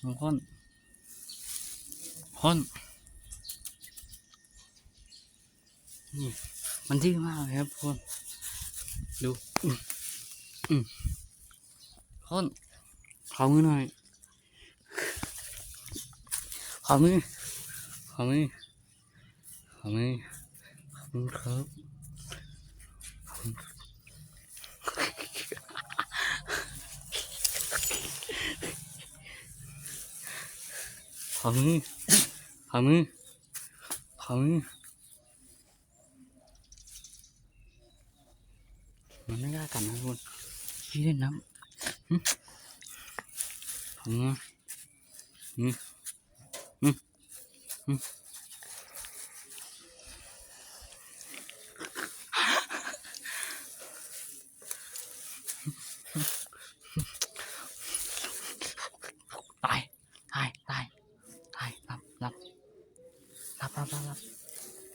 ทุกคนคนนี่มันดื้อมากเลยครับทุกคนดูอืมอืมคนขอมือหน่อยขอมือขอมือขอมือขอบคุณครับขอบ ขอมือขอมือขอมือมันไม่กล้ากัดนะทุกคนพี่เล่นน้ำขอมืออืมอืมอืมตาย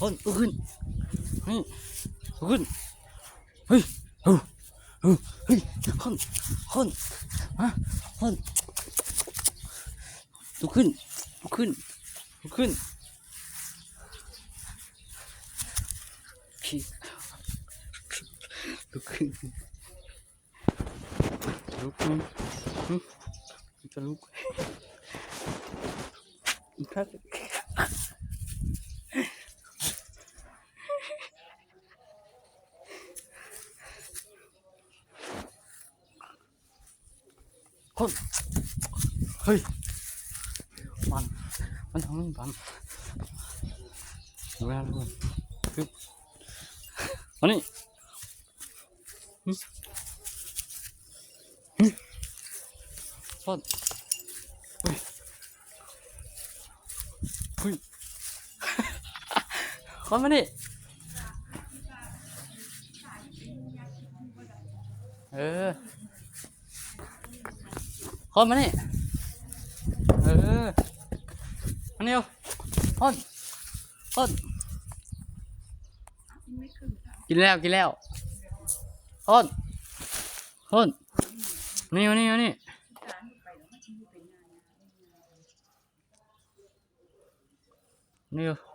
헌, 으근. 응, 으근. 헤이, 어, 어, 헤이, 헌, 헌, 아, 헌. 누근, 누근, 누근. 피, 누근. 누군, 응? 누군. 이카드. าคนเฮ้ยมันมันทำให้มันดูแลทุกคนคือมานี่หึหึคนเฮ้ยเฮ้ยคนมานี่เออ คนมานี่เออมานี่เร็วคนคนกินแล้วกินแล้วคนคนนี่มานี่มานี่นี่